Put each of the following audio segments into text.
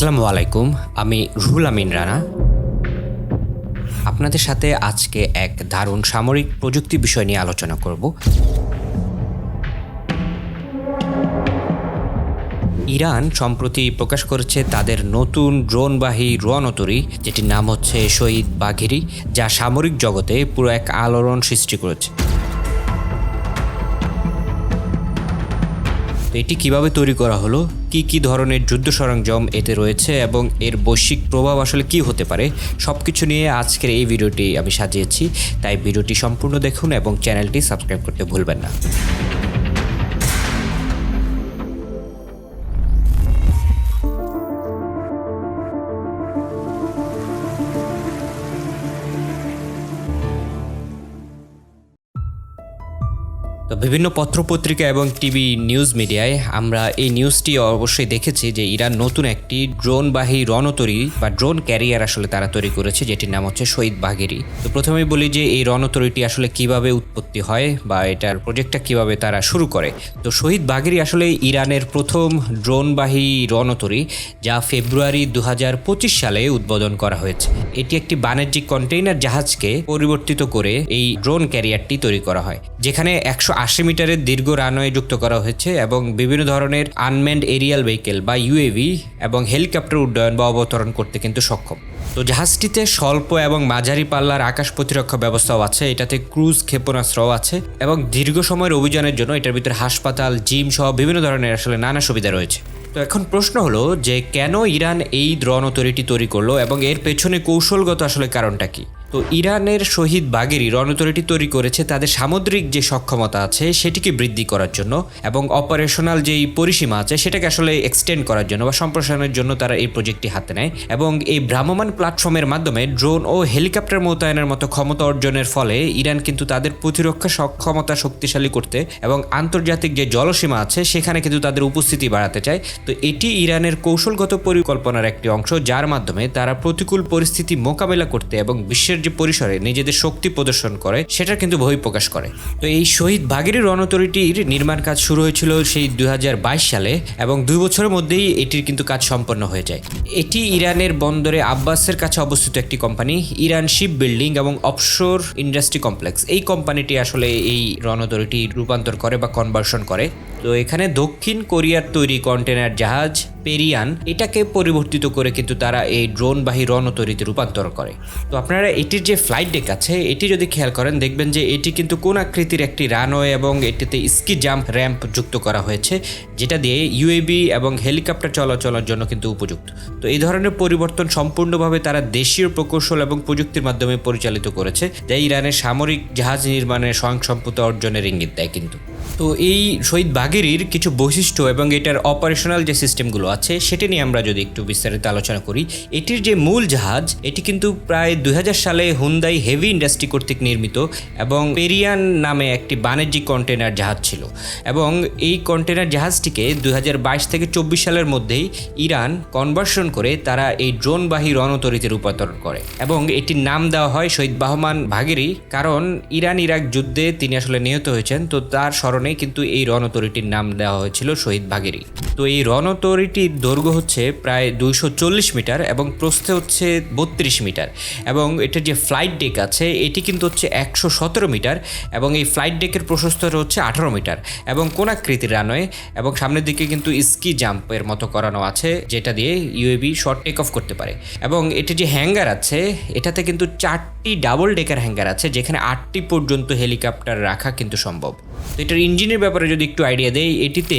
আসসালামু আলাইকুম আমি রুহুল আমিন রানা। আপনাদের সাথে আজকে এক দারুণ সামরিক প্রযুক্তি বিষয় নিয়ে আলোচনা করব। ইরান, সম্প্রতি প্রকাশ করেছে তাদের নতুন ড্রোনবাহী রণতরী যেটির নাম হচ্ছে শহীদ বাঘেরি, যা সামরিক জগতে পুরো এক আলোড়ন সৃষ্টি করেছে। এটি কীভাবে তৈরি করা হলো? কি কি ধরনের যুদ্ধ সরঞ্জাম এতে রয়েছে এবং এর বৈশ্বিক প্রভাব আসলে কি হতে পারে? সব কিছু নিয়ে আজকের এই ভিডিওটি আমি সাজিয়েছি। তাই ভিডিওটি সম্পূর্ণ দেখুন এবং চ্যানেলটি সাবস্ক্রাইব করতে ভুলবেন না। তো বিভিন্ন পত্রপত্রিকা এবং টিভি নিউজ মিডিয়ায় আমরা এই নিউজটি অবশ্যই দেখেছি যে ইরান নতুন একটি ড্রোনবাহী রণতরী বা ড্রোন ক্যারিয়ার আসলে তারা তৈরি করেছে, যেটির নাম হচ্ছে শহীদ বাঘেরি তো প্রথমেই বলি যে এই রণতরীটি আসলে কীভাবে উৎপত্তি হয় বা এটার প্রজেক্টটা কীভাবে তারা শুরু করে। তো শহীদ বাঘেরি আসলে ইরানের প্রথম ড্রোনবাহী রণতরী, যা ফেব্রুয়ারি দু হাজার পঁচিশ সালে উদ্বোধন করা হয়েছে। এটি একটি বাণিজ্যিক কন্টেইনার জাহাজকে পরিবর্তিত করে এই ড্রোন ক্যারিয়ারটি তৈরি করা হয়, যেখানে একশো আশি মিটারের দীর্ঘ রানওয়ে যুক্ত করা হয়েছে এবং বিভিন্ন ধরনের আনম্যান্ড এরিয়াল ভেহিকেল বা ইউএভি এবং হেলিকপ্টার উড্ডয়ন বা অবতরণ করতে কিন্তু সক্ষম। তো জাহাজটিতে স্বল্প এবং মাঝারি পাল্লার আকাশ প্রতিরক্ষা ব্যবস্থাও আছে, এটাতে ক্রুজ ক্ষেপণাস্ত্রও আছে এবং দীর্ঘ সময়ের অভিযানের জন্য এটার ভিতরে হাসপাতাল, জিম সহ বিভিন্ন ধরনের আসলে নানা সুবিধা রয়েছে। তো এখন প্রশ্ন হলো যে কেন ইরান এই দ্রোণ তৈরিটি তৈরি করল এবং এর পেছনে কৌশলগত আসলে কারণটা কি? তো ইরানের শহীদ বাগেরই রণতরীটি তৈরি করেছে তাদের সামুদ্রিক যে সক্ষমতা আছে, সেটিকে বৃদ্ধি করার জন্য এবং অপারেশনাল যেই পরিসীমা আছে, সেটাকে আসলে এক্সটেন্ড করার জন্য বা সম্প্রসারণের জন্য তারা এই প্রজেক্টটি হাতে নেয় এবং এই ভ্রাম্যমান প্ল্যাটফর্মের মাধ্যমে ড্রোন ও হেলিকপ্টার মোতায়েনের মতো ক্ষমতা অর্জনের ফলে ইরান কিন্তু তাদের প্রতিরক্ষা সক্ষমতা শক্তিশালী করতে এবং আন্তর্জাতিক যে জলসীমা আছে, সেখানে কিন্তু তাদের উপস্থিতি বাড়াতে চায়। তো এটি ইরানের কৌশলগত পরিকল্পনার একটি অংশ, যার মাধ্যমে তারা প্রতিকূল পরিস্থিতি মোকাবেলা করতে এবং বিশ্বের যে পরিসরে নিজেদের শক্তি প্রদর্শন করে সেটার কিন্তু বহিঃপ্রকাশ করে। তো এই শহীদ ভাগেরী রণতরীটির নির্মাণ কাজ শুরু হয়েছিল সেই দুই সালে এবং দুই বছরের মধ্যেই এটির কিন্তু কাজ সম্পন্ন হয়ে যায়। এটি ইরানের বন্দরে আব্বাসের কাছে অবস্থিত একটি কোম্পানি, ইরান শিপ বিল্ডিং এবং অফশোর ইন্ডাস্ট্রি কমপ্লেক্স। এই কোম্পানিটি আসলে এই রণতরীটি রূপান্তর করে বা কনভার্সন করে। তো এখানে দক্ষিণ কোরিয়ার তৈরি কন্টেনার জাহাজ, পেরিয়ান, এটাকে পরিবর্তিত করে কিন্তু তারা এই ড্রোন ড্রোনবাহী রণতরীতে রূপান্তর করে। তো আপনারা এটির যে ফ্লাইট ডেক আছে, এটি যদি খেয়াল করেন, দেখবেন যে এটি কিন্তু কোন আকৃতির একটি রানওয়ে এবং এটিতে স্কি জাম্প র্যাম্প যুক্ত করা হয়েছে, যেটা দিয়ে ইউএবি এবং হেলিকপ্টার চলাচলের জন্য কিন্তু উপযুক্ত। তো এই ধরনের পরিবর্তন সম্পূর্ণভাবে তারা দেশীয় প্রকৌশল এবং প্রযুক্তির মাধ্যমে পরিচালিত করেছে, যা ইরানের সামরিক জাহাজ নির্মাণের স্বয়ংসম্পূর্ণ অর্জনের ইঙ্গিত দেয় কিন্তু। তো এই শহীদ বাগেরির কিছু বৈশিষ্ট্য এবং এটার অপারেশনাল যে সিস্টেমগুলো আছে, সেটা নিয়ে আমরা যদি একটু বিস্তারিত আলোচনা করি, এটির যে মূল জাহাজ, এটি কিন্তু প্রায় দু হাজার সালে হুন্দাই হেভি ইন্ডাস্ট্রি কর্তৃক নির্মিত এবং পেরিয়ান নামে একটি বাণিজ্যিক কন্টেনার জাহাজ ছিল। এবং এই কন্টেনার জাহাজটিকে দুই হাজার বাইশ থেকে চব্বিশ সালের মধ্যেই ইরান কনভার্সন করে তারা এই ড্রোনবাহী রণতরীতে রূপান্তর করে। এবং এটির নাম দেওয়া হয় শহীদ বাহমান ভাগেরি কারণ ইরান ইরাক যুদ্ধে তিনি আসলে নিহত হয়েছেন, তো তার স্মরণে কিন্তু এই রণতরীটির নাম দেওয়া হয়েছিল শহীদ ভাগেরি তো এই রণতরীটির দৈর্ঘ্য হচ্ছে প্রায় দুইশো চল্লিশ মিটার এবং প্রস্থে হচ্ছে বত্রিশ মিটার এবং এটার যে ফ্লাইট ডেক আছে, এটি কিন্তু হচ্ছে একশো সতেরো মিটার এবং এই ফ্লাইট ডেকের প্রশস্ত হচ্ছে আঠারো মিটার এবং কোনাকৃতির রানওয়ে এবং সামনের দিকে কিন্তু স্কি জাম্পের মতো করানো আছে, যেটা দিয়ে ইউএবি শর্ট টেক অফ করতে পারে। এবং এটি যে হ্যাঙ্গার আছে, এটাতে কিন্তু চারটি ডাবল ডেকার হ্যাঙ্গার আছে, যেখানে আটটি পর্যন্ত হেলিকপ্টার রাখা কিন্তু সম্ভব। তো এটার ইঞ্জিনের ব্যাপারে যদি একটু আইডিয়া দেয় এটিতে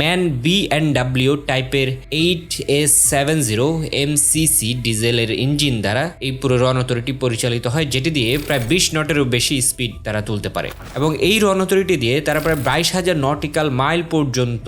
ম্যান বি অ্যান্ড ডাব্লিউ টাইপের eight S seven zero M C C ডিজেলের ইঞ্জিন দ্বারা এই পুরো রণতরীটি পরিচালিত হয়, যেটি দিয়ে প্রায় বিশ নটেরও বেশি স্পিড তারা তুলতে পারে। এবং এই রণতরীটি দিয়ে তারা প্রায় বাইশ হাজার নটিক্যাল মাইল পর্যন্ত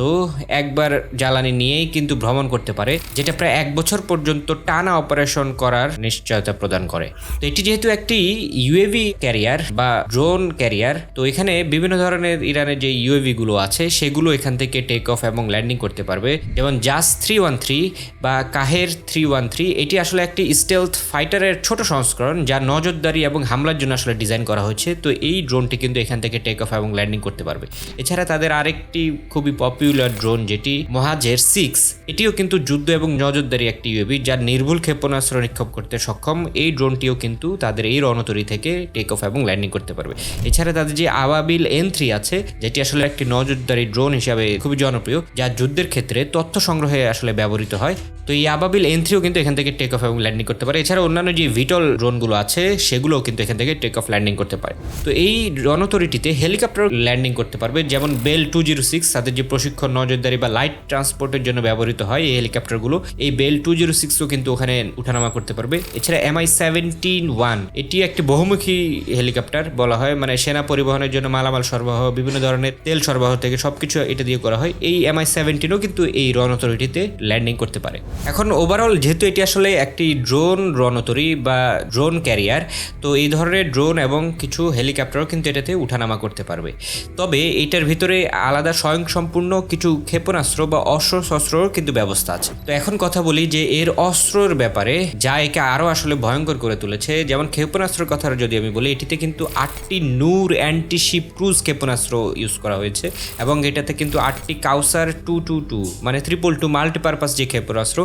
একবার জ্বালানি নিয়েই কিন্তু ভ্রমণ করতে পারে, যেটা প্রায় এক বছর পর্যন্ত টানা অপারেশন করার নিশ্চয়তা প্রদান করে। তো এটি যেহেতু একটি ইউএভি ক্যারিয়ার বা ড্রোন ক্যারিয়ার তো এখানে বিভিন্ন ধরনের ধরনের ইরানের যে ইউএভি গুলো আছে, সেগুলো এখান থেকে টেক অফ এবং ল্যান্ডিং করতে পারবে। যেমন জাস থ্রি ওয়ান থ্রি বা কাহের থ্রি ওয়ান থ্রি এটি আসলে একটি স্টেলথ ফাইটারের ছোট সংস্করণ, যা নজরদারি এবং হামলার জন্য আসলে ডিজাইন করা হয়েছে তো এই ড্রোনটি কিন্তু এখান থেকে টেক অফ এবং ল্যান্ডিং করতে পারবে। এছাড়া তাদের আরেকটি খুবই পপুলার ড্রোন যেটি মহাজের সিক্স এটিও কিন্তু যুদ্ধ এবং নজরদারি একটি ইউএভি যা নির্ভুল ক্ষেপণাস্ত্র নিক্ষেপ করতে সক্ষম। এই ড্রোনটিও কিন্তু তাদের এই রণতরী থেকে টেক অফ এবং ল্যান্ডিং করতে পারবে। এছাড়া তাদের যে আবাবিল এন থ্রি আছে যেটি আসলে একটি নজরদারি ড্রোন হিসাবে খুবই জনপ্রিয়, যা যুদ্ধের ক্ষেত্রে তথ্য সংগ্রহে আসলে ব্যবহৃত হয়। তো এই আবাবিল এন থ্রিও কিন্তু এখান থেকে টেক অফ এবং ল্যান্ডিং করতে পারে। এছাড়া অন্যান্য যে ভিটল ড্রোনগুলো আছে, সেগুলোও কিন্তু এখান থেকে টেক অফ ল্যান্ডিং করতে পারে। তো এই রণতরীটিতে হেলিকপ্টার ল্যান্ডিং করতে পারবে, যেমন বেল টু জিরো সিক্স তাদের যে প্রশিক্ষণ, নজরদারি বা লাইট ট্রান্সপোর্টের জন্য ব্যবহৃত হয় এই হেলিকপ্টারগুলো এই বেল টু জিরো সিক্সও কিন্তু ওখানে উঠানামা করতে পারবে। এছাড়া এমআই সেভেন্টিন ওয়ান এটি একটি বহুমুখী হেলিকপ্টার বলা হয় মানে সেনা পরিবহনের জন্য মালামাল সরবরাহ বিভিন্ন ধরনের তেল সরবরাহ থেকে সবকিছু এটা দিয়ে করা হয়। এই এমআই সেভেন্টিনও কিন্তু এই রণতরীটিতে ল্যান্ডিং করতে পারে। এখন ওভারঅল যেহেতু এটি আসলে একটি ড্রোন রণতরী বা ড্রোন ক্যারিয়ার তো এই ধরনের ড্রোন এবং কিছু হেলিকপ্টারও কিন্তু এটাতে উঠানামা করতে পারবে। তবে এটার ভিতরে আলাদা স্বয়ংসম্পূর্ণ কিছু ক্ষেপণাস্ত্র বা অস্ত্র শস্ত্রর কিন্তু ব্যবস্থা আছে। তো এখন কথা বলি যে এর অস্ত্রর ব্যাপারে, যা একে আরও আসলে ভয়ঙ্কর করে তুলেছে, যেমন ক্ষেপণাস্ত্রের কথা যদি আমি বলি, এটিতে কিন্তু আটটি নূর অ্যান্টি শিপ ক্রুজ ক্ষেপণাস্ত্র ইউজ করা হয়েছে এবং এটাতে কিন্তু আটটি কাউসার টু টু টু মানে ত্রিপল টু মাল্টিপারপাস যে ক্ষেপণাস্ত্র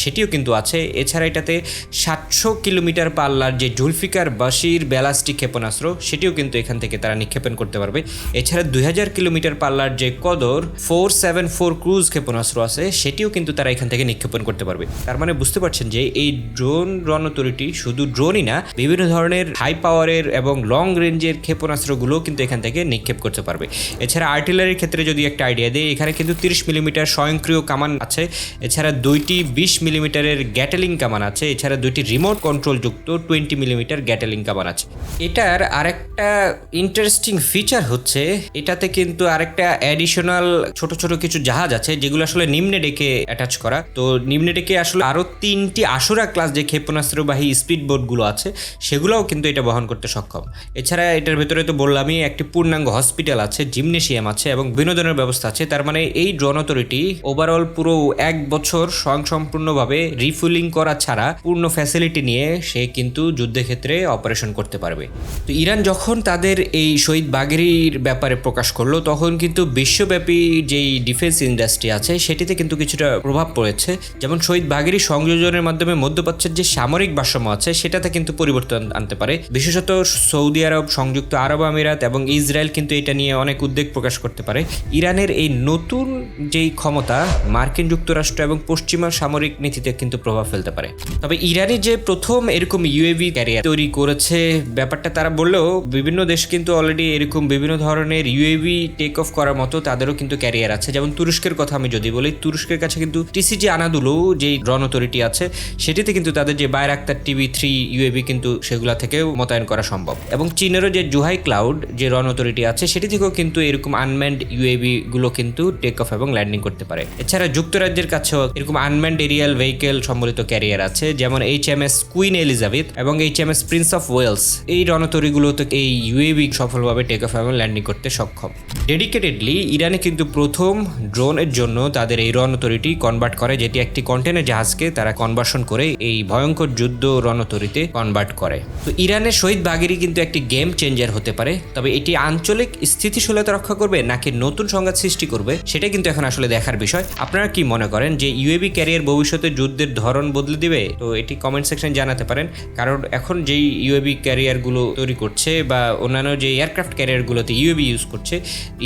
সেটিও কিন্তু আছে। এছাড়া এটাতে সাতশো কিলোমিটার পাল্লার যে জুলফিকার বাসির ব্যালাস্টিক ক্ষেপণাস্ত্র সেটিও কিন্তু এখান থেকে তারা নিক্ষেপণ করতে পারবে। এছাড়া দুই হাজার কিলোমিটার পাল্লার যে কদর ফোর সেভেন ফোর ক্রুজ ক্ষেপণাস্ত্র আছে সেটিও কিন্তু তারা এখান থেকে নিক্ষেপণ করতে পারবে। তার মানে বুঝতে পারছেন যে এই ড্রোন রণতরীটি শুধু ড্রোনই না, বিভিন্ন ধরনের হাই পাওয়ারের এবং লং রেঞ্জের ক্ষেপণাস্ত্রগুলো কিন্তু এখান থেকে নিক্ষেপ করতে পারবে। এছাড়া আর্টিলারির ক্ষেত্রে যদি একটা আইডিয়া দেয় এখানে কিন্তু তিরিশ মিলিমিটার স্বয়ংক্রিয় কামান আছে। এছাড়া দুইটি বিশ মিলিমিটারের গ্যাটেলিং কামান আছে। এছাড়া দুইটি রিমোট কন্ট্রোল যুক্ত টোয়েন্টি মিলিমিটার গ্যাটেলিং কামান আছে। এটার আরেকটা ইন্টারেস্টিং ফিচার হচ্ছে, এটাতে কিন্তু আরেকটা অ্যাডিশনাল ছোট ছোট কিছু জাহাজ আছে, যেগুলো আসলে নিম্নে ডেকে অ্যাটাচ করা। তো নিম্নে ডেকে আসলে আরও তিনটি আশুরা ক্লাস যে ক্ষেপণাস্ত্রবাহী স্পিড বোটগুলো আছে, সেগুলোও কিন্তু এটা বহন করতে সক্ষম। এছাড়া এটার ভেতরে তো বললামই, একটি পূর্ণাঙ্গ হসপিটাল আছে জিমনেশিয়াম আছে এবং বিনোদনের ব্যবস্থা আছে। তার মানে এই ড্রোন অথরিটি ওভারঅল পুরো এক বছর স্বয়ংসম্পূর্ণভাবে রিফুলিং করা ছাড়া পূর্ণ ফ্যাসিলিটি নিয়ে সে কিন্তু যুদ্ধক্ষেত্রে অপারেশন করতে পারবে। তো ইরান যখন তাদের এই শহীদ বাগেরির ব্যাপারে প্রকাশ করল, তখন কিন্তু বিশ্বব্যাপী যেই ডিফেন্স ইন্ডাস্ট্রি আছে, সেটিতে কিন্তু কিছুটা প্রভাব পড়েছে। যেমন শহীদ বাগেরি সংযোজনের মাধ্যমে মধ্যপ্রাচ্যের যে সামরিক ভারসাম্য আছে, সেটাতে কিন্তু পরিবর্তন আনতে পারে। বিশেষত সৌদি আরব, সংযুক্ত আরব আমিরাত এবং ইসরায়েল কিন্তু এটা নিয়ে অনেক উদ্বেগ প্রকাশ করতে পারে। ইরানের এই নতুন যেই ক্ষমতা মার্কিন যুক্তরাষ্ট্র এবং পশ্চিমা সামরিক নীতিতে কিন্তু প্রভাব ফেলতে পারে। তবে ইরানি যে প্রথম এরকম ইউএভি ক্যারিয়ার তৈরি করেছে, ব্যাপারটা তারা বললেও বিভিন্ন দেশ কিন্তু অলরেডি এরকম বিভিন্ন ধরনের ইউএভি টেক অফ করার মতো তাদেরও কিন্তু ক্যারিয়ার আছে। যেমন তুরস্কের কথা আমি যদি বলি, তুরস্কের কাছে কিন্তু টিসিজি আনাদুলো যে রন অথরিটি আছে, সেটিতে কিন্তু তাদের যে বাইরাক্তার টিভি থ্রি ইউএভি কিন্তু সেগুলা থেকেও মোতায়েন করা সম্ভব। এবং চীনেরও যে জুহাই ক্লাউড যে রন অথরিটি আছে, সেটি থেকেও কিন্তু এরকম আনম্যান্ড ইউএভি গুলো কিন্তু টেক অফ এবং ল্যান্ডিং করতে পারে। এছাড়া যুক্তরাজ্যের কাছেও এরকম আনম্যান্ড এরিয়াল ভেহিকেল সম্বলিত ক্যারিয়ার আছে, যেমন H M S Queen Elizabeth এবং H M S Prince of Wales এই রণতরীগুলোতে এই ইউএভি সফলভাবে টেক অফ এবং ল্যান্ডিং করতে সক্ষম। ডেডিকেটেডলি ইরানে কিন্তু প্রথম ড্রোনের জন্য তাদের এই রণতরীটি কনভার্ট করে, যেটি একটি কন্টেনার জাহাজকে তারা কনভার্সন করে এই ভয়ঙ্কর যুদ্ধ রণতরীতে কনভার্ট করে। তো ইরানের শহীদ বাগেরি কিন্তু একটি গেম চেঞ্জার হতে পারে, তবে এটি আঞ্চলিক স্থিতিশীলতা রক্ষা করবে নাকি নতুন সংঘাত সৃষ্টি করবে, সেটা কিন্তু এখন আসলে দেখার বিষয়। আপনারা কি মনে করেন যে ইউএবি ক্যারিয়ার ভবিষ্যতে যুদ্ধের ধরন বদলে দিবে? তো এটি কমেন্ট সেকশন জানাতে পারেন। কারণ এখন যেই ইউএবি ক্যারিয়ারগুলো তৈরি করছে বা অন্যান্য যে এয়ারক্রাফট ক্যারিয়ারগুলোতে ইউএবি ইউজ করছে,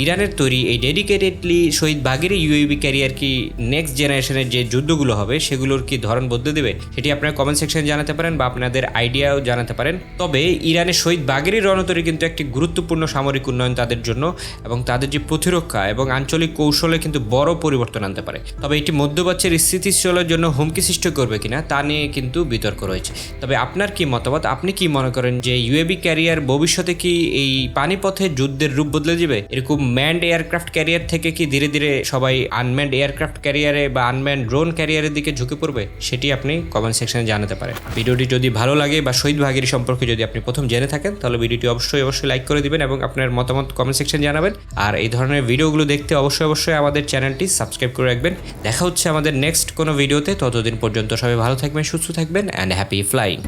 ইরানের তৈরি এই dedicatedly Shahid Bagheri U A V carrier কি নেক্সট জেনারেশনের যে যুদ্ধগুলো হবে, সেগুলোর কি ধরন বদলে দেবে, সেটি আপনারা কমেন্ট সেকশনে জানাতে পারেন বা আপনাদের আইডিয়াও জানাতে পারেন। তবে ইরানের শহীদ বাগেরি রণতরী কিন্তু একটি গুরুত্বপূর্ণ সামরিক উন্নয়ন তাদের জন্য এবং তাদের যে প্রতিরক্ষা এবং আঞ্চলিক কৌশলে কিন্তু বড় পরিবর্তন আনতে পারে। তবে এটি মধ্যপ্রাচ্যের স্থিতি ইসরায়েলের জন্য হুমকি সৃষ্টি করবে কিনা তা নিয়ে কিন্তু বিতর্ক রয়েছে। তবে আপনার কি মতামত? আপনি কি মনে করেন যে ইউএবি ক্যারিয়ার ভবিষ্যতে কি এই পানিপথে যুদ্ধের রূপ বদলে যাবে এরকম ম্যান্ড এয়ারক্রাফট ক্যারিয়ার থেকে কি ধীরে ধীরে সবাই আনম্যান্ড এয়ারক্রাফট ক্যারিয়ারে বা আনম্যান্ড ড্রোন ক্যারিয়ারের দিকে ঝুঁকে পড়বে? সেটি আপনি কমেন্ট সেকশনে জানাতে পারেন। ভিডিওটি যদি ভালো লাগে বা শহীদ ভাগের সম্পর্কে যদি আপনি প্রথম জেনে থাকেন, তাহলে ভিডিওটি অবশ্যই অবশ্যই লাইক করে দিবেন এবং আপনার মতামত কমেন্ট সেকশন জানাবেন। আর এই ধরনের ভিডিওগুলো দেখতে অবশ্যই অবশ্যই আমাদের চ্যানেলটি সাবস্ক্রাইব করে রাখবেন। দেখা হচ্ছে আমাদের নেক্সট কোনো ভিডিওতে। ততদিন পর্যন্ত সবাই ভালো থাকবেন, সুস্থ থাকবেন অ্যান্ড হ্যাপি ফ্লাইং